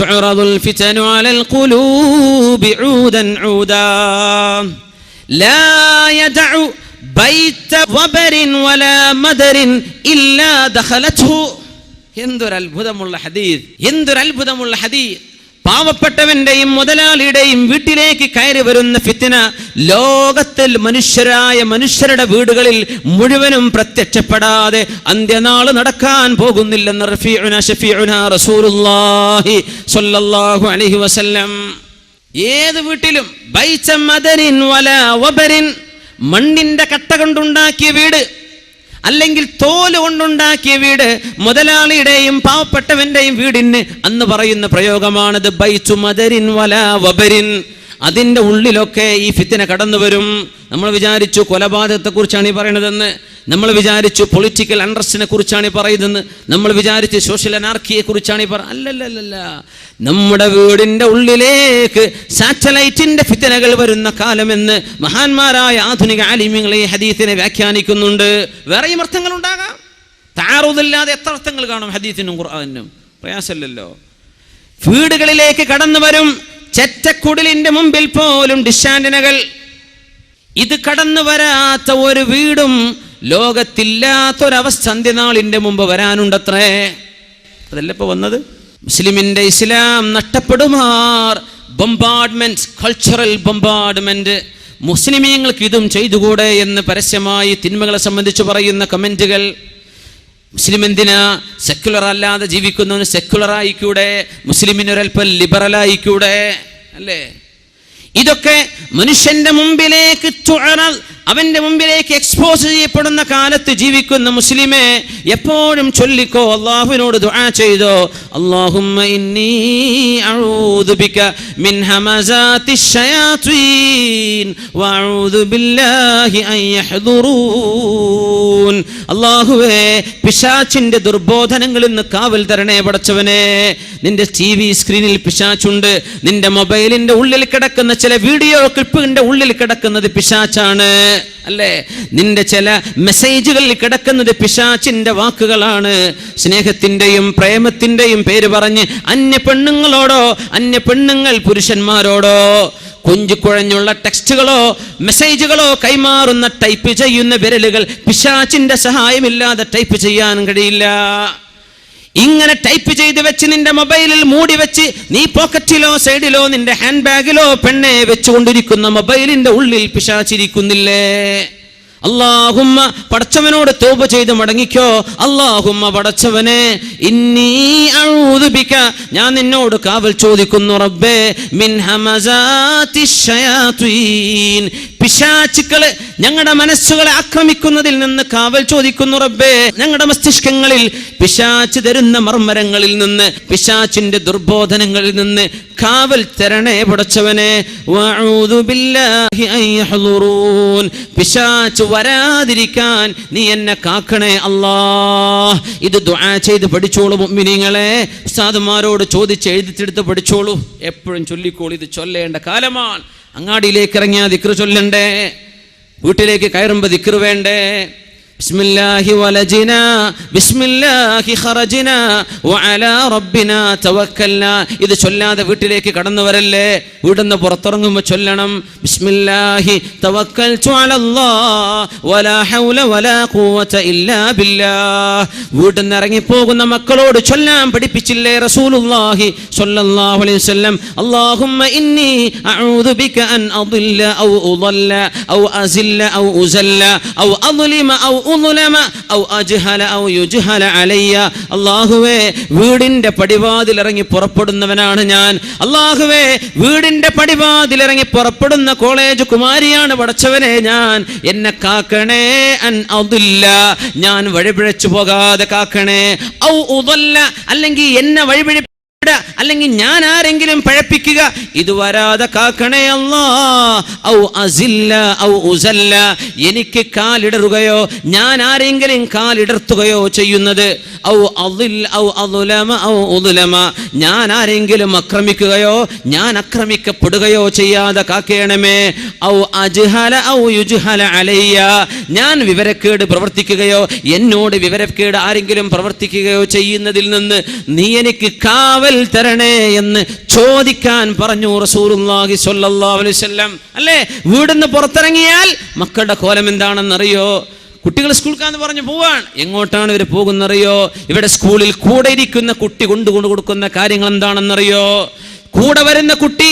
تعرض الفتن على القلوب عودا عودا لا يدع بيت وبر ولا مدر إلا دخلته എന്തൊരു അത്ഭുതമുള്ള ഹദീദ് എന്തൊരു അത്ഭുതമുള്ള ഹദീദ് പാവപ്പെട്ടവന്റെയും മുതലാളിയുടെയും വീട്ടിലേക്ക് കയറി വരുന്ന ഫിത്തിന ലോകത്തിൽ മനുഷ്യരായ മനുഷ്യരുടെ വീടുകളിൽ മുഴുവനും പ്രത്യക്ഷപ്പെടാതെ അന്ത്യനാൾ നടക്കാൻ പോകുന്നില്ലെന്ന് റസൂലുള്ളാഹി സ്വല്ലല്ലാഹു അലൈഹി വസല്ലം. ഏത് വീട്ടിലും വല വബരിൻ മണ്ണിന്റെ കട്ട കൊണ്ടുണ്ടാക്കിയ വീട് അല്ലെങ്കിൽ തോൽ കൊണ്ടുണ്ടാക്കിയ വീട് മുതലാളിയുടെയും പാവപ്പെട്ടവന്റെയും വീടിന് അന്ന് പറയുന്ന പ്രയോഗമാണത് ബൈച്ചു മദരിൻ വല വബരിൻ. അതിന്റെ ഉള്ളിലൊക്കെ ഈ ഫിത്തിന കടന്നു വരും. നമ്മൾ വിചാരിച്ചു കൊലപാതകത്തെക്കുറിച്ചാണ് ഈ പറയണതെന്ന് നമ്മൾ വിചാരിച്ചു പൊളിറ്റിക്കൽ അണ്ടർസ്റ്റിനെ കുറിച്ചാണ് ഈ പറയുന്നത് നമ്മൾ വിചാരിച്ചു സോഷ്യൽ അനാർക്കിയെ കുറിച്ചാണ് ഈ പറ അല്ലല്ലല്ല നമ്മുടെ വീടിന്റെ ഉള്ളിലേക്ക് സാറ്റലൈറ്റിന്റെ ഫിത്തനകൾ വരുന്ന കാലമെന്ന് മഹാന്മാരായ ആധുനിക ആലിമ്യങ്ങൾ ഈ ഹദീത്തിനെ വ്യാഖ്യാനിക്കുന്നുണ്ട്. വേറെയും അർത്ഥങ്ങൾ ഉണ്ടാകാം താറുതില്ലാതെ എത്ര അർത്ഥങ്ങൾ കാണും ഹദീത്തിനും ഖുർആാനും പ്രയാസമല്ലല്ലോ. വീടുകളിലേക്ക് കടന്നു വരും. ചെറ്റക്കുടലിന്റെ മുമ്പിൽ പോലും ഡിഷാൻഡിനകൾ ഇത് കടന്നു വരാത്ത ഒരു വീടും ലോകത്തില്ലാത്തൊരവസ്ഥ അന്ത്യനാളിന്റെ മുമ്പ് വരാനുണ്ടത്രേ. അതല്ല ഇപ്പൊ വന്നത്? മുസ്ലിമിന്റെ ഇസ്ലാം നഷ്ടപ്പെടുമാർ. ബൊമ്പാർഡ്മെന്റ് കൾച്ചറൽ ബൊമ്പാർഡ്മെന്റ് മുസ്ലിമീങ്ങൾക്ക് ഇതും ചെയ്തുകൂടെ എന്ന് പരസ്യമായി തിന്മകളെ സംബന്ധിച്ച് പറയുന്ന കമന്റുകൾ. മുസ്ലിം എന്തിനാ സെക്യുലർ അല്ലാതെ ജീവിക്കുന്നവന് സെക്യുലർ ആയിക്കൂടെ? മുസ്ലിമിനൊരൽപ്പം ലിബറൽ ആയിക്കൂടെ? അല്ലേ? ഇതൊക്കെ മനുഷ്യന്റെ മുമ്പിലേക്ക് അവന്റെ മുമ്പിലേക്ക് എക്സ്പോസ് ചെയ്യപ്പെടുന്ന കാലത്ത് ജീവിക്കുന്ന മുസ്ലിമെ എപ്പോഴും ചൊല്ലിക്കോ അള്ളാഹുവിനോട് ദുആ ചെയ്തോ അല്ലാഹുമ്മ ഇന്നി അഊദു ബിക മിൻ വഅഊദു ബില്ലാഹി അൻ യഹ്ദുറൂൻ. അല്ലാഹുവേ പിശാചിന്റെ ദുർബോധനങ്ങളിൽ നിന്ന് കാവൽ തരണേ പടച്ചവനെ. നിന്റെ ടി വി സ്ക്രീനിൽ പിശാച്ചുണ്ട് നിന്റെ മൊബൈലിന്റെ ഉള്ളിൽ കിടക്കുന്ന ചില വീഡിയോ ക്ലിപ്പിന്റെ ഉള്ളിൽ കിടക്കുന്നത് പിശാച്ചാണ് അല്ലേ? നിന്റെ ചില മെസ്സേജുകളിൽ കിടക്കുന്നത് പിശാച്ചിന്റെ വാക്കുകളാണ്. സ്നേഹത്തിന്റെയും പ്രേമത്തിന്റെയും പേര് പറഞ്ഞ് അന്യ പെണ്ണുങ്ങളോടോ അന്യ പെണ്ണുങ്ങൾ പുരുഷന്മാരോടോ കുഞ്ചു കുഴഞ്ഞുള്ള ടെക്സ്റ്റുകളോ മെസ്സേജുകളോ കൈമാറുന്ന ടൈപ്പ് ചെയ്യുന്ന വിരലുകൾ പിശാച്ചിന്റെ സഹായമില്ലാതെ ടൈപ്പ് ചെയ്യാൻ കഴിയില്ല. ഇങ്ങനെ ടൈപ്പ് ചെയ്ത് വെച്ച് നിന്റെ മൊബൈലിൽ മൂടി വെച്ച് നീ പോക്കറ്റിലോ സൈഡിലോ നിന്റെ ഹാൻഡ് ബാഗിലോ പെണ്ണെ വെച്ചുകൊണ്ടിരിക്കുന്ന മൊബൈലിന്റെ ഉള്ളിൽ പിശാച്ചിരിക്കുന്നില്ലേ അള്ളാഹുമ്മ പടച്ചവനോട് തോപ ചെയ്ത് മടങ്ങിക്കോ. അള്ളാഹുമ്മ പടച്ചവനെ ഇന്നീ ഞാൻ നിന്നോട് കാവൽ ചോദിക്കുന്നു റബ്ബേ മിൻ പിശാചുക്കൾ ഞങ്ങളുടെ മനസ്സുകളെ ആക്രമിക്കുന്നതിൽ നിന്ന് കാവൽ ചോദിക്കുന്നു റബ്ബേ. ഞങ്ങളുടെ മസ്തിഷ്കങ്ങളിൽ പിശാച്ച് തരുന്ന മർമ്മരങ്ങളിൽ നിന്ന് പിശാച്ചിന്റെ ദുർബോധനങ്ങളിൽ നിന്ന് കാവൽ തരണേ പടച്ചവനെ. പിശാച്ച് വരാതിരിക്കാൻ നീ എന്നെ കാക്കണേ അല്ലാ ഇത് ദുആ ചെയ്ത് പഠിച്ചോളൂ മുഅ്മിനീങ്ങളെ. ഉസ്താദുമാരോട് ചോദിച്ച് എഴുതിച്ചെടുത്ത് പഠിച്ചോളൂ. എപ്പോഴും ചൊല്ലിക്കോളൂ ഇത് ചൊല്ലേണ്ട കാലമാണ്. അങ്ങാടിയിലേക്ക് ഇറങ്ങിയാൽ ദിക്ർ ചൊല്ലണ്ടേ? വീട്ടിലേക്ക് കയറുമ്പോൾ ദിക്ർ വേണ്ടേ? بسم الله ولجنا بسم الله خرجنا وعلى ربنا توكلنا ഇത് ചൊല്ലാതെ വീട്ടിലേക്ക് കടന്നു വരല്ലേ? വീട്ടിന്ന് പുറത്തിറങ്ങുമ്പോൾ ചൊല്ലണം. ബിസ്മില്ലാഹി തവക്കൽതു അലല്ലാഹ് വലാ ഹൗല വലാ ഖുവത ഇല്ലാ ബില്ലാഹ്. വീട്ടിന്ന് ഇറങ്ങി പോകുന്ന മക്കളോട് ചൊല്ലാൻ പഠിപ്പിച്ചില്ലേ റസൂലുള്ളാഹി സ്വല്ലല്ലാഹു അലൈഹി വസല്ലം? അല്ലാഹുമ്മ ഇന്നി അഊദു ബിക അൻ اضل او اضل ഔ ازل ഔ ഉസല്ല ഔ اظلم ഔ ഉലുമ ഔ അജ്ഹല ഔ യുജ്ഹല അലയ്യ. അല്ലാഹുവേ വീടിന്റെ പടിവാതിൽ ഇറങ്ങി പുറപ്പെടുന്നവനാണ് ഞാൻ. അല്ലാഹുവേ വീടിന്റെ പടിവാതിൽ ഇറങ്ങി പുറപ്പെടുന്ന കോളേജ് കുമാരിയാണ് പടച്ചവനെ ഞാൻ. എന്നെ കാക്കണേ അൻ അതില്ല ഞാൻ വഴിപിഴച്ചു പോകാതെ കാക്കണേ. ഔ ഉതല്ല അല്ലെങ്കിൽ എന്നെ വഴിപിഴ അല്ലെങ്കിൽ ഞാൻ ആരെങ്കിലും പഴപ്പിക്കുക? ഇത് വരാതെ കാക്കണേ അല്ലാ. ഔ അസില്ല ഔ ഉസല്ല. എനിക്ക് കാലിടറുകയോ ഞാൻ ആരെങ്കിലും കാലിടർത്തുകയോ ചെയ്യുന്നത്? ഔ അതിൽ ഔ അതുലമ ഔ ഉദുലമ. ഞാൻ ആരെങ്കിലും ആക്രമിക്കുകയോ ഞാൻ ആക്രമിക്കപ്പെടുകയോ ചെയ്യാതെ കാക്കേണമേ ഔ അജ്ഹല ഔ യുജ്ഹല അലയ്യ. ഞാൻ വിവരക്കേട് പ്രവർത്തിക്കുകയോ എന്നോട് വിവരക്കേട് ആരെങ്കിലും പ്രവർത്തിക്കുകയോ ചെയ്യുന്നതിൽ നിന്ന് നീ എനിക്ക് കാവൽ തര തരണേ എന്ന് ചോദിക്കാൻ പറഞ്ഞു റസൂലുള്ളാഹി സ്വല്ലല്ലാഹു അലൈഹി വസല്ലം. അല്ലേ? വീടിന്ന് പുറത്തിറങ്ങിയാൽ മക്കളുടെ കോലം എന്താണെന്നറിയോ? കുട്ടികൾ സ്കൂൾക്കാന്ന് പറഞ്ഞു പോവാൻ എങ്ങോട്ടാണ് ഇവർ പോകുന്നറിയോ? ഇവിടെ സ്കൂളിൽ കൂടെ ഇരിക്കുന്ന കുട്ടി കൊണ്ടു കൊടുക്കുന്ന കാര്യങ്ങൾ എന്താണെന്നറിയോ? കൂടെ വരുന്ന കുട്ടി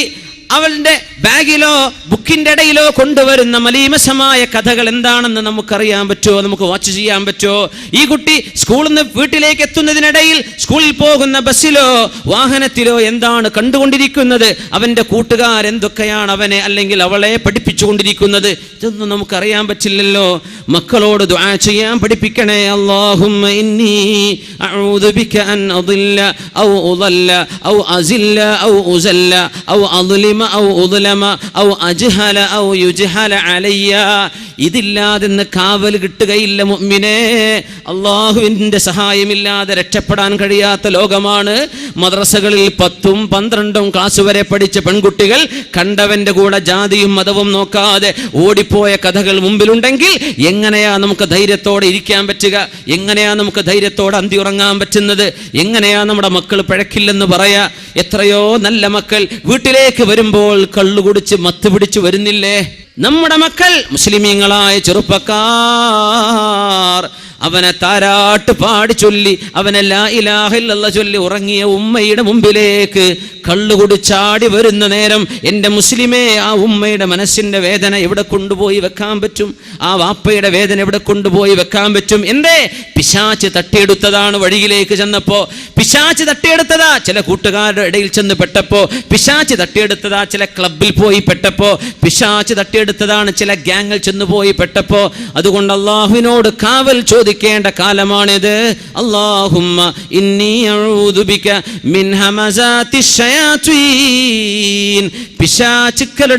അവളുടെ ബാഗിലോ ബുക്കിന്റെ ഇടയിലോ കൊണ്ടുവരുന്ന മലീമസമായ കഥകൾ എന്താണെന്ന് നമുക്കറിയാൻ പറ്റുമോ? നമുക്ക് വാച്ച് ചെയ്യാൻ പറ്റുമോ? ഈ കുട്ടി സ്കൂളിൽ നിന്ന് വീട്ടിലേക്ക് എത്തുന്നതിനിടയിൽ സ്കൂളിൽ പോകുന്ന ബസ്സിലോ വാഹനത്തിലോ എന്താണ് കണ്ടുകൊണ്ടിരിക്കുന്നത്? അവന്റെ കൂട്ടുകാർ എന്തൊക്കെയാണ് അവനെ അല്ലെങ്കിൽ അവളെ പഠിപ്പിച്ചുകൊണ്ടിരിക്കുന്നത്? ഇതൊന്നും നമുക്കറിയാൻ പറ്റില്ലല്ലോ. മക്കളോട് ദുആ ചെയ്യാൻ പഠിപ്പിക്കണേ. അല്ലാഹുമ്മ ഇന്നി അഊദു ബിക അൻ അദില്ല ഔ ഉദല്ല ഔ അസില്ല ഔ ഉസല്ല ഔ അദ്ലിമ ഔ ഉദ്ലമ ഔ അജ്ഹല ഔ യുജ്ഹല അലയ്യ. ഇതില്ലാതെന്ന് കാവൽ കിട്ടുകയില്ല മുമ്മിനെ അള്ളാഹുവിന്റെ സഹായമില്ലാതെ രക്ഷപ്പെടാൻ കഴിയാത്ത ലോകമാണ്. മദ്രസകളിൽ പത്തും പന്ത്രണ്ടും ക്ലാസ് വരെ പഠിച്ച പെൺകുട്ടികൾ കണ്ടവന്റെ കൂടെ ജാതിയും മതവും നോക്കാതെ ഓടിപ്പോയ കഥകൾ മുമ്പിലുണ്ടെങ്കിൽ എങ്ങനെയാ നമുക്ക് ധൈര്യത്തോടെ ഇരിക്കാൻ പറ്റുക? എങ്ങനെയാ നമുക്ക് ധൈര്യത്തോടെ അന്തി ഉറങ്ങാൻ പറ്റുന്നത്? എങ്ങനെയാ നമ്മുടെ മക്കൾ പിഴക്കില്ലെന്ന് പറയാ? എത്രയോ നല്ല മക്കൾ വീട്ടിലേക്ക് വരുമ്പോൾ കള്ളു കുടിച്ച് മത്ത് പിടിച്ച് വരുന്നില്ലേ? നമ്മുടെ മക്കൾ മുസ്ലിമീങ്ങളായ ചെറുപ്പക്കാർ അവനെ താരാട്ട് പാടി ചൊല്ലി അവനെ ലാ ഇലാഹില്ല ചൊല്ലി ഉറങ്ങിയ ഉമ്മയുടെ മുമ്പിലേക്ക് കള്ളു കുടിച്ചാടി വരുന്ന നേരം എന്റെ മുസ്ലിമേ ആ ഉമ്മയുടെ മനസ്സിന്റെ വേദന എവിടെ കൊണ്ടുപോയി വെക്കാൻ പറ്റും? ആ വാപ്പയുടെ വേദന എവിടെ കൊണ്ടുപോയി വെക്കാൻ പറ്റും? എന്തേ? പിശാച്ച് തട്ടിയെടുത്തതാണ് വഴിയിലേക്ക് ചെന്നപ്പോ. പിശാച്ച് തട്ടിയെടുത്തതാ ചില കൂട്ടുകാരുടെ ഇടയിൽ ചെന്ന് പെട്ടപ്പോ. പിശാച്ച് തട്ടിയെടുത്തതാ ചില ക്ലബിൽ പോയി പെട്ടപ്പോ. പിശാച്ച് തട്ടിയെടുത്തതാണ് ചില ഗ്യാങ്ങിൽ ചെന്ന് പോയി പെട്ടപ്പോൾ അതുകൊണ്ട് അള്ളാഹുവിനോട് കാവൽ ചോദിക്കേണ്ട കാലമാണിത്. അള്ളാഹുമ്മ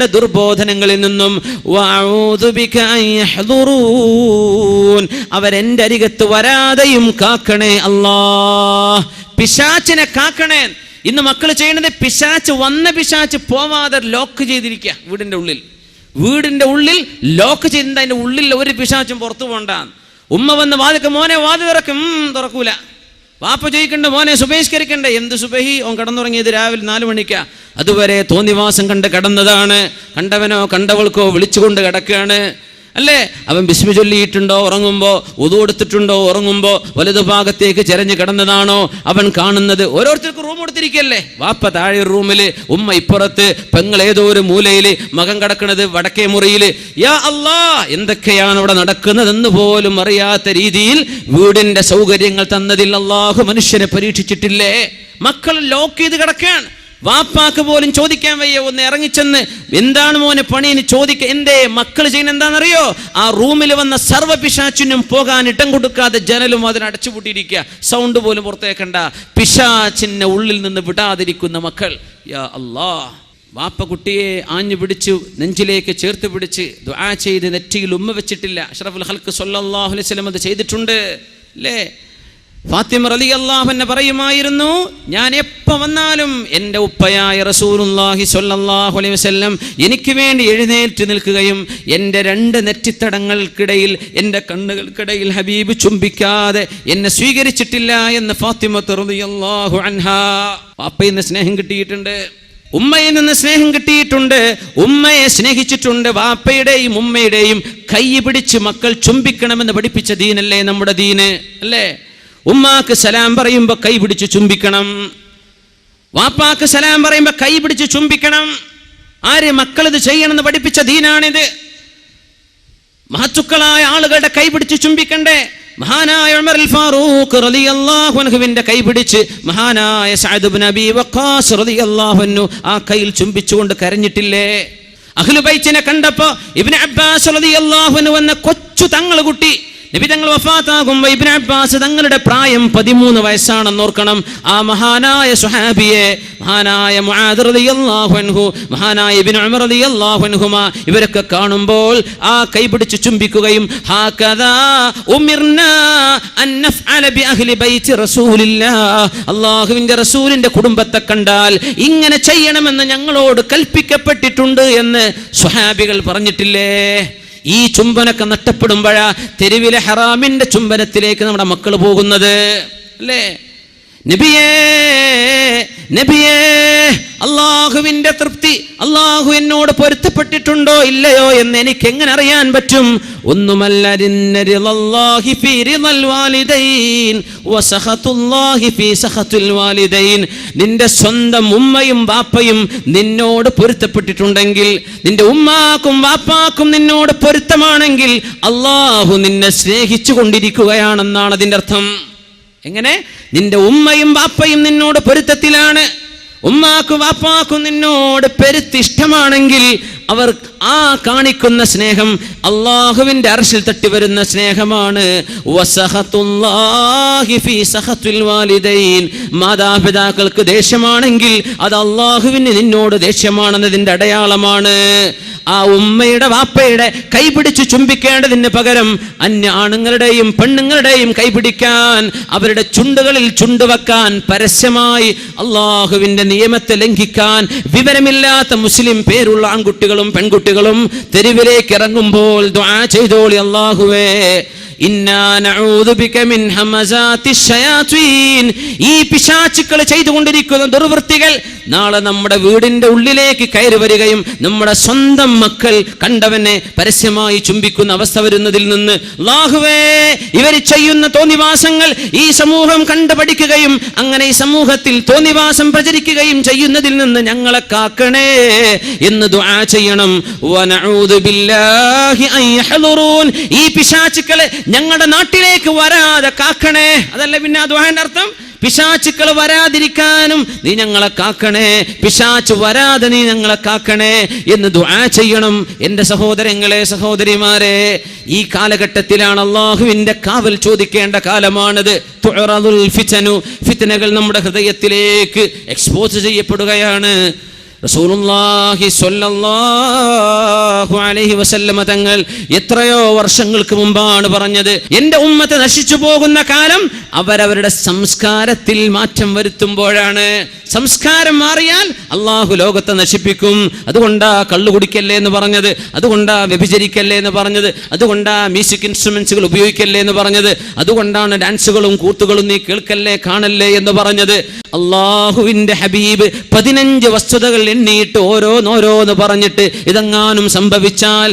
ദുർബോധനങ്ങളിൽ നിന്നും അവരെന്റെ അരികത്ത് വരാതെയും കാക്കണേ അല്ലാ പിശാച്ചിനെ കാക്കണേ. ഇന്ന് മക്കൾ ചെയ്യുന്നത് പിശാച്ച് വന്ന പിശാച്ച് പോവാതെ ലോക്ക് ചെയ്തിരിക്കുക വീടിന്റെ ഉള്ളിൽ. വീടിന്റെ ഉള്ളിൽ ലോക്ക് ചെയ്തിട്ട് അതിന്റെ ഉള്ളിൽ ഒരു പിശാച്ചും പുറത്തു പോണ്ട ഉമ്മ വന്ന് വാതിക്ക് മോനെ വാതി തുറക്കും തുറക്കൂല. വാപ്പ ചോദിക്കണ്ട മോനെ സുബഹിഷ്കരിക്കണ്ടേ എന്ത് സുബഹി? ഓൻ കടന്നുറങ്ങിയത് രാവിലെ നാല് മണിക്കാ. അതുവരെ തോന്നിവാസം കണ്ട് കടന്നതാണ്. കണ്ടവനോ കണ്ടവൾക്കോ വിളിച്ചുകൊണ്ട് കിടക്കുകയാണ്. അല്ലേ? അവൻ ബിസ്മി ചൊല്ലിയിട്ടുണ്ടോ? ഉറങ്ങുമ്പോൾ ഉതു കൊടുത്തിട്ടുണ്ടോ? ഉറങ്ങുമ്പോൾ വലതു ഭാഗത്തേക്ക് ചെരഞ്ഞു കിടന്നതാണോ? അവൻ കാണുന്നത് ഓരോരുത്തർക്കും റൂം കൊടുത്തിരിക്കല്ലേ? വാപ്പ താഴെ റൂമിൽ ഉമ്മ ഇപ്പുറത്ത് പെങ്ങൾ ഏതോ ഒരു മൂലയിൽ മകൻ കിടക്കുന്നത് വടക്കേ മുറിയിൽ. യാ അല്ലാ എന്തൊക്കെയാണ് അവിടെ നടക്കുന്നതെന്ന് പോലും അറിയാത്ത രീതിയിൽ വീടിന്റെ സൗകര്യങ്ങൾ തന്നതിൽ അള്ളാഹു മനുഷ്യനെ പരീക്ഷിച്ചിട്ടില്ലേ? മക്കൾ ലോക്ക് ചെയ്ത് കിടക്കുകയാണ്. വാപ്പാക്ക് പോലും ചോദിക്കാൻ വയ്യ. ഒന്ന് ഇറങ്ങിച്ചെന്ന് എന്താണ് മോനെ പണിയെന്ന് ചോദിക്ക എന്തേ മക്കൾ ചെയ്യുന്ന എന്താണെന്നറിയോ? ആ റൂമിൽ വന്ന സർവ പിശാച്ചിനും പോകാൻ ഇടം കൊടുക്കാതെ ജനലും അതിന് അടച്ചുപൂട്ടിയിരിക്കുക സൗണ്ട് പോലും പുറത്തേക്കണ്ട. പിശാചിന്റെ ഉള്ളിൽ നിന്ന് വിടാതിരിക്കുന്ന മക്കൾ. യാ അല്ലാ വാപ്പ കുട്ടിയെ ആഞ്ഞു പിടിച്ചു നെഞ്ചിലേക്ക് ചേർത്ത് പിടിച്ച് ദുആ ചെയ്ത് നെറ്റിയിൽ ഉമ്മ വെച്ചിട്ടില്ല. അഷ്റഫുൽ ഹൽക്ക് സൊല്ലാഹുലിസ്ലം അത് ചെയ്തിട്ടുണ്ട്. അല്ലേ ഫാത്തിമ റലി അള്ളാഹുന്നെ പറയുമായിരുന്നു ഞാൻ എപ്പോ വന്നാലും എന്റെ ഉപ്പയായ റസൂലുള്ളാഹി സ്വല്ലല്ലാഹു അലൈഹി വസല്ലം എനിക്ക് വേണ്ടി എഴുന്നേറ്റ് നിൽക്കുകയും എന്റെ രണ്ട് നെറ്റിത്തടങ്ങൾക്കിടയിൽ എന്റെ കണ്ണുകൾക്കിടയിൽ ഹബീബ് ചുംബിക്കാതെ എന്നെ സ്വീകരിച്ചിട്ടില്ല എന്ന് ഫാത്തിമ അൻഹ. പാപ്പയിൽ നിന്ന് സ്നേഹം കിട്ടിയിട്ടുണ്ട് ഉമ്മയിൽ നിന്ന് സ്നേഹം കിട്ടിയിട്ടുണ്ട് ഉമ്മയെ സ്നേഹിച്ചിട്ടുണ്ട് വാപ്പയുടെയും ഉമ്മയുടെയും കൈ പിടിച്ച് മക്കൾ ചുംബിക്കണമെന്ന് പഠിപ്പിച്ച ദീനല്ലേ നമ്മുടെ ദീന് അല്ലേ? ഉമ്മാക്ക് സലാം പറയുമ്പോൾ കൈ പിടിച്ച് ചുംബിക്കണം. വാപ്പാക്ക് സലാം പറയുമ്പോൾ കൈ പിടിച്ച് ചുംബിക്കണം. ആര് മക്കൾ ഇത് ചെയ്യണമെന്ന് പഠിപ്പിച്ച ദീനാണിത്. മഹത്തുക്കളായ ആളുകളുടെ കൈ പിടിച്ച് ചുംബിക്കണ്ടേ? മഹാനായ ഉമർ അൽ ഫാറൂഖ് റളിയല്ലാഹു അൻഹുവിന്റെ കൈ പിടിച്ച് മഹാനായ സഅദ് ഇബ്നു അബി വഖാസ് റളിയല്ലാഹു അൻഹു ആ കൈയിൽ ചുംബിച്ചുകൊണ്ട് കരഞ്ഞിട്ടില്ലേ? അഹ്ലുബൈത്തിനെ കണ്ടപ്പോ ഇബ്നു അബ്ബാസ് റളിയല്ലാഹു അൻഹു എന്ന കൊച്ചു തങ്ങൾ കുട്ടി നബി തങ്ങൾ വഫാത്താകുമ്പോൾ ഇബ്നു അബ്ബാസ് തങ്ങളുടെ പ്രായം പതിമൂന്ന് വയസ്സാണെന്ന് ഓർക്കണം. ആ മഹാനായ സുഹാബിയെ മഹാനായ അൻഹു മഹാനായ റളിയല്ലാഹു അൻഹുമ ഇവരൊക്കെ കാണുമ്പോൾ ആ കൈപിടിച്ച് ചുംബിക്കുകയും അള്ളാഹുവിന്റെ റസൂലിന്റെ കുടുംബത്തെ കണ്ടാൽ ഇങ്ങനെ ചെയ്യണമെന്ന് ഞങ്ങളോട് കൽപ്പിക്കപ്പെട്ടിട്ടുണ്ട് എന്ന് സുഹാബികൾ പറഞ്ഞിട്ടില്ലേ? ഈ ചുംബനൊക്കെ നഷ്ടപ്പെടുമ്പോഴാ തെരുവിലെ ഹറാമിന്റെ ചുംബനത്തിലേക്ക് നമ്മുടെ മക്കൾ പോകുന്നത്. അല്ലേ? നബിയേ നബിയേ അള്ളാഹുവിന്റെ തൃപ്തി അള്ളാഹു എന്നോട് പൊരുത്തപ്പെട്ടിട്ടുണ്ടോ ഇല്ലയോ എന്ന് എനിക്ക് എങ്ങനെ അറിയാൻ പറ്റും? ഒന്നുമല്ല നിന്റെ സ്വന്തം ഉമ്മയും വാപ്പയും നിന്നോട് പൊരുത്തപ്പെട്ടിട്ടുണ്ടെങ്കിൽ നിന്റെ ഉമ്മാക്കും വാപ്പാക്കും നിന്നോട് പൊരുത്തമാണെങ്കിൽ അള്ളാഹു നിന്നെ സ്നേഹിച്ചു കൊണ്ടിരിക്കുകയാണെന്നാണ് അതിന്റെ അർത്ഥം. എങ്ങനെ? നിന്റെ ഉമ്മയും വാപ്പയും നിന്നോട് പൊരുത്തത്തിലാണ്. ഉമ്മാക്കും വാപ്പാക്കും നിന്നോട് പെരുത്തിഷ്ടമാണെങ്കിൽ അവർ ആ കാണിക്കുന്ന സ്നേഹം അള്ളാഹുവിന്റെ അർഷിൽ തട്ടി വരുന്ന സ്നേഹമാണ്. മാതാപിതാക്കൾക്ക് ദേഷ്യമാണെങ്കിൽ അത് അള്ളാഹുവിന് നിന്നോട് ദേഷ്യമാണെന്നതിന്റെ അടയാളമാണ് ആ ഉമ്മയുടെ വാപ്പയുടെ കൈപിടിച്ച് ചുംബിക്കേണ്ടതിന് പകരം അന്യ ആണുങ്ങളുടെയും പെണ്ണുങ്ങളുടെയും കൈപിടിക്കാൻ അവരുടെ ചുണ്ടുകളിൽ ചുണ്ടുവെക്കാൻ പരസ്യമായി അള്ളാഹുവിന്റെ നിയമത്തെ ലംഘിക്കാൻ വിവരമില്ലാത്ത മുസ്ലിം പേരുള്ള ആൺകുട്ടികളും പെൺകുട്ടികളും തെരുവിലേക്ക് ഇറങ്ങുമ്പോൾ ദ്വാ ചെയ്തോളി അള്ളാഹുവേ ഈ പിശാചുക്കൾ ചെയ്തുകൊണ്ടിരിക്കുന്ന ദുർവൃത്തികൾ നാളെ നമ്മുടെ വീടിന്റെ ഉള്ളിലേക്ക് കയറി വരികയും നമ്മുടെ സ്വന്തം മക്കൾ കണ്ടവനെ പരസ്യമായി ചുംബിക്കുന്ന അവസ്ഥ വരുന്നതിൽ നിന്ന് ലാഹുവേ ഇവർ ചെയ്യുന്ന തോന്നിവാസങ്ങൾ ഈ സമൂഹം കണ്ടുപഠിക്കുകയും അങ്ങനെ ഈ സമൂഹത്തിൽ തോന്നിവാസം പ്രചരിക്കുകയും ചെയ്യുന്നതിൽ നിന്ന് ഞങ്ങളെ കാക്കണേ എന്ന് ദുആ ചെയ്യണം. ഈ പിശാചുക്കളെ ഞങ്ങളുടെ നാട്ടിലേക്ക് വരാതെ കാക്കണേ. അതല്ല പിന്നെ ആ അർത്ഥം? പിശാച്ചുക്കൾ വരാതിരിക്കാനും നീ ഞങ്ങളെ കാക്കണേ. പിശാച്ച് വരാതെ നീ ഞങ്ങളെ കാക്കണേ എന്ന് ദ്വാ ചെയ്യണം. എന്റെ സഹോദരങ്ങളെ സഹോദരിമാരെ ഈ കാലഘട്ടത്തിലാണ് അള്ളാഹുവിന്റെ കാവൽ ചോദിക്കേണ്ട കാലമാണിത്. ഫിത്തനകൾ നമ്മുടെ ഹൃദയത്തിലേക്ക് എക്സ്പോസ് ചെയ്യപ്പെടുകയാണ്. റസൂലുള്ളാഹി സ്വല്ലല്ലാഹു അലൈഹി വസല്ലമ തങ്ങൾ എത്രയോ വർഷങ്ങൾക്ക് മുമ്പാണ് പറഞ്ഞത് എന്റെ ഉമ്മത്ത് നശിച്ചു പോകുന്ന കാലം അവരവരുടെ സംസ്കാരത്തിൽ മാറ്റം വരുത്തുമ്പോഴാണ്. സംസ്കാരം മാറിയാൽ അള്ളാഹു ലോകത്തെ നശിപ്പിക്കും. അതുകൊണ്ടാ കള്ളു കുടിക്കല്ലേ എന്ന് പറഞ്ഞത് അതുകൊണ്ടാ വ്യഭിചരിക്കല്ലേ എന്ന് പറഞ്ഞത് അതുകൊണ്ടാ മ്യൂസിക് ഇൻസ്ട്രുമെന്റ്സുകൾ ഉപയോഗിക്കല്ലേ എന്ന് പറഞ്ഞത് അതുകൊണ്ടാണ് ഡാൻസുകളും കൂത്തുകളും നീ കേൾക്കല്ലേ കാണല്ലേ എന്ന് പറഞ്ഞത്. അള്ളാഹുവിന്റെ ഹബീബ് പതിനഞ്ച് വസ്തുതകൾ എണ്ണിയിട്ട് ഓരോന്നോരോന്ന് പറഞ്ഞിട്ട് ഇതെങ്ങാനും സംഭവിച്ചാൽ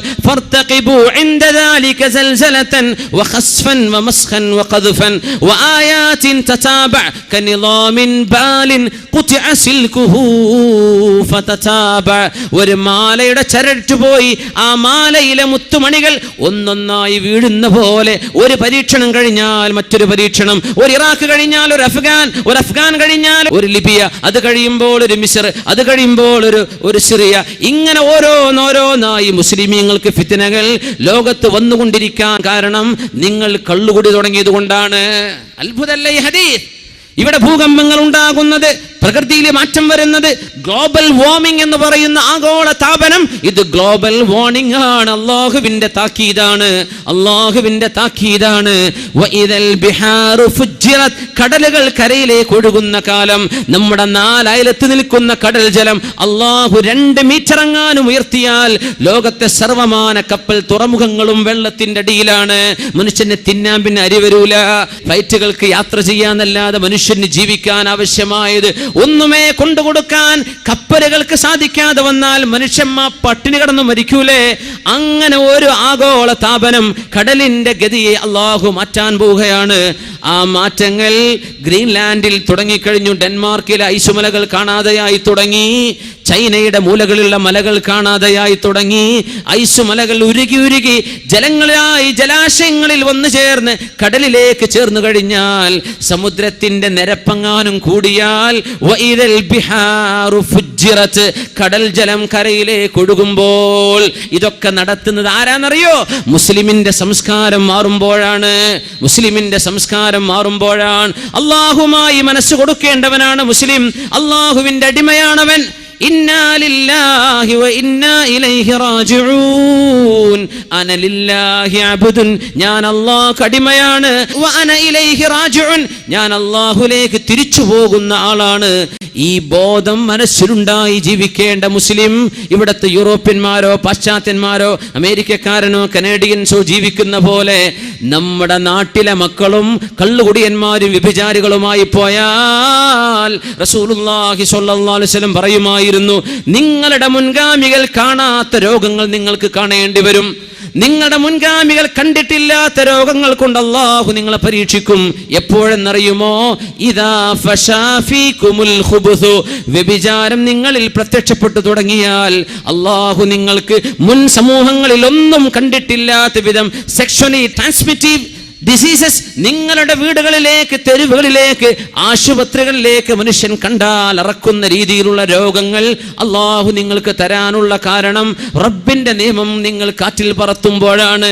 ഒരു മാലയുടെ ചരട്ടു പോയി ആ മാലയിലെ മുത്തുമണികൾ ഒന്നൊന്നായി വീഴുന്ന പോലെ ഒരു പരീക്ഷണം കഴിഞ്ഞാൽ മറ്റൊരു പരീക്ഷണം ഒരു ഇറാഖ് കഴിഞ്ഞാൽ ഒരു അഫ്ഗാൻ ഒരു അഫ്ഗാൻ കഴിഞ്ഞാൽ ഒരു ലിബിയ. അത് കഴിയുമ്പോൾ ഒരു മിസർ അത് കഴിയുമ്പോൾ ഒരു ഒരു ചെറിയ ഇങ്ങനെ ഓരോന്നോരോന്നായി മുസ്ലിമീങ്ങൾക്ക് ഫിത്തനകൾ ലോകത്ത് വന്നുകൊണ്ടിരിക്കാൻ കാരണം നിങ്ങൾ കള്ളുകൂടി തുടങ്ങിയത് കൊണ്ടാണ്. അത്ഭുതല്ലേ ഈ ഹദീസ്? ഇവിടെ ഭൂകമ്പങ്ങൾ ഉണ്ടാകുന്നത്. പ്രകൃതിയിൽ മാറ്റം വരുന്നത് ഗ്ലോബൽ വാർമിംഗ് എന്ന് പറയുന്ന ആഗോള താപനം. ഇത് ഗ്ലോബൽ വാർണിംഗ് ആണ്. അള്ളാഹുവിന്റെ താക്കീതാണ്. അള്ളാഹുവിന്റെ താക്കീതാണ്. കടലുകൾ കരയിലേക്ക് ഒഴുകുന്ന കാലം. നമ്മുടെ നാലയലത്ത് നിൽക്കുന്ന കടൽ ജലം അള്ളാഹു രണ്ട് മീറ്റർ എങ്ങാനും ഉയർത്തിയാൽ ലോകത്തെ സർവമാന കപ്പൽ തുറമുഖങ്ങളും വെള്ളത്തിന്റെ അടിയിലാണ്. മനുഷ്യനെ തിന്നാൻ പിന്നെ അരി വരൂല. ഫ്ലൈറ്റുകൾക്ക് യാത്ര ചെയ്യാന്നല്ലാതെ മനുഷ്യന് ജീവിക്കാൻ ആവശ്യമായത് ഒന്നുമേ കൊണ്ടുകൊടുക്കാൻ കപ്പലുകൾക്ക് സാധിക്കാതെ വന്നാൽ മനുഷ്യന്മാർ പട്ടിണി കടന്നു മരിക്കൂലേ? അങ്ങനെ ഒരു ആഗോള താപനം കടലിന്റെ ഗതിയെ അള്ളാഹു മാറ്റാൻ പോവുകയാണ്. ആ മാറ്റങ്ങൾ ഗ്രീൻലാൻഡിൽ തുടങ്ങിക്കഴിഞ്ഞു. ഡെൻമാർക്കിലെ ഐശുമലകൾ കാണാതെയായി തുടങ്ങി. ചൈനയുടെ മൂലകളിലുള്ള മലകൾ കാണാതെയായി തുടങ്ങി. ഐശുമലകൾ ഉരുകി ഉരുകി ജലങ്ങളായി ജലാശയങ്ങളിൽ വന്നു ചേർന്ന് കടലിലേക്ക് ചേർന്നു കഴിഞ്ഞാൽ സമുദ്രത്തിന്റെ നിരപ്പങ്ങാനും കൂടിയാൽ കടൽ ജലം കരയിലേക്ക് ഒഴുകുമ്പോൾ ഇതൊക്കെ നടത്തുന്നത് ആരാന്നറിയോ? മുസ്ലിമിന്റെ സംസ്കാരം മാറുമ്പോഴാണ്. മുസ്ലിമിന്റെ സംസ്കാരം മാറുമ്പോഴാണ്. അള്ളാഹുമായി മനസ്സ് കൊടുക്കേണ്ടവനാണ് മുസ്ലിം. അള്ളാഹുവിന്റെ അടിമയാണവൻ. ഇന്നാ ലില്ലാഹി വ ഇന്നാ ഇലൈഹി റാജിഊൻ. അബ്ദുൻ. ഞാൻ അല്ലാഹ് അടിമയാണ് വ അന ഇലൈഹി റാജിഊൻ. ഞാൻ അല്ലാഹുലേക്ക് തിരിച്ചു പോകുന്ന ആളാണ്. ഈ ബോധം മനസ്സിലുണ്ടായി ജീവിക്കേണ്ട മുസ്ലിം ഇവിടുത്തെ യൂറോപ്യന്മാരോ പാശ്ചാത്യന്മാരോ അമേരിക്കക്കാരനോ കനേഡിയൻസോ ജീവിക്കുന്ന പോലെ നമ്മുടെ നാട്ടിലെ മക്കളും കള്ളുകുടിയന്മാരും വ്യഭിചാരികളുമായി പോയാൽ അലൈഹി വസല്ലം പറയുമായിരുന്നു നിങ്ങളുടെ മുൻഗാമികൾ കാണാത്ത രോഗങ്ങൾ നിങ്ങൾക്ക് കാണേണ്ടി വരും. നിങ്ങളുടെ മുൻഗാമികൾ കണ്ടിട്ടില്ലാത്ത രോഗങ്ങൾ കൊണ്ട് അള്ളാഹു നിങ്ങളെ പരീക്ഷിക്കും. എപ്പോഴെന്നറിയുമോ? ഇതാ വ്യഭിചാരം നിങ്ങളിൽ പ്രത്യക്ഷപ്പെട്ടു തുടങ്ങിയാൽ അള്ളാഹു നിങ്ങൾക്ക് മുൻ സമൂഹങ്ങളിൽ ഒന്നും കണ്ടിട്ടില്ലാത്ത വിധം സെക്ഷലി ട്രാൻസ്മിറ്റീവ് ഡിസീസസ് നിങ്ങളുടെ വീടുകളിലേക്ക് തെരുവുകളിലേക്ക് ആശുപത്രികളിലേക്ക് മനുഷ്യൻ കണ്ടാൽ അറക്കുന്ന രീതിയിലുള്ള രോഗങ്ങൾ അള്ളാഹു നിങ്ങൾക്ക് തരാനുള്ള കാരണം റബ്ബിന്റെ നിയമം നിങ്ങൾ കാറ്റിൽ പറത്തുമ്പോഴാണ്.